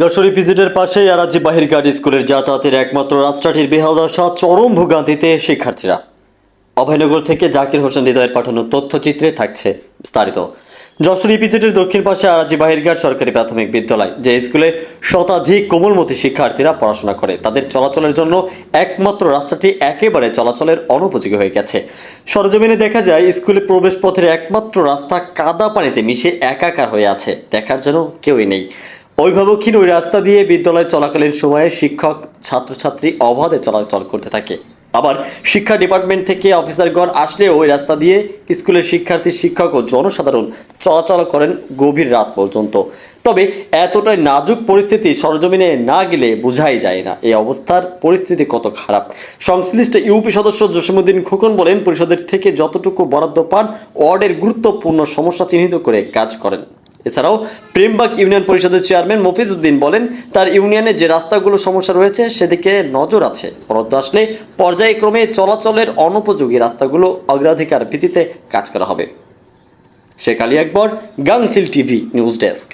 যশোর পিজিটের পাশেই আরাজি বাহিরঘাট স্কুলের যাতায়াতের একমাত্র রাস্তাটির বেহাল দশা, চরম ভোগান্তিতে শিক্ষার্থীরা। অভয়নগর থেকে জাকির হোসেন হৃদয়ের পাঠানো তথ্যচিত্রে থাকছে বিস্তারিত। যশোর ইপিজেটের দক্ষিণ পাশে আরাজি বাহিরঘাট সরকারি প্রাথমিক বিদ্যালয়, যে স্কুলে শতাধিক কোমলমতি শিক্ষার্থীরা পড়াশোনা করে। তাদের চলাচলের জন্য একমাত্র রাস্তাটি একেবারে চলাচলের অনুপযোগী হয়ে গেছে। সরজমিনে দেখা যায়, স্কুলে প্রবেশ পথের একমাত্র রাস্তা কাদা পানিতে মিশে একাকার হয়ে আছে। দেখার জন্য কেউই নেই। অভিভাবকহীন ওই রাস্তা দিয়ে বিদ্যালয় চলাকালীন সময়ে শিক্ষক ছাত্রছাত্রী অবাধে চলাচল করতে থাকে। আবার শিক্ষা ডিপার্টমেন্ট থেকে অফিসারগণ আসলে ওই রাস্তা দিয়ে স্কুলের শিক্ষার্থী, শিক্ষক ও জনসাধারণ চলাচল করেন গভীর রাত পর্যন্ত। তবে এতটাই নাজুক পরিস্থিতি সরজমিনে না গেলে বোঝাই যায় না এই অবস্থার পরিস্থিতি কত খারাপ। সংশ্লিষ্ট ইউপি সদস্য জসিমুদ্দিন খোকন বলেন, পরিষদের থেকে যতটুকু বরাদ্দ পান, ওয়ার্ডের গুরুত্বপূর্ণ সমস্যা চিহ্নিত করে কাজ করেন। এছাড়াও প্রেমবাগ ইউনিয়ন পরিষদের চেয়ারম্যান মফিজ উদ্দিন বলেন, তার ইউনিয়নে যে রাস্তাগুলো সমস্যা রয়েছে সেদিকে নজর আছে। বরাদ্দ আসলে পর্যায়ক্রমে চলাচলের অনুপযোগী রাস্তাগুলো অগ্রাধিকার ভিত্তিতে কাজ করা হবে। Sheikh Ali Akbar, Gangchil TV, news desk.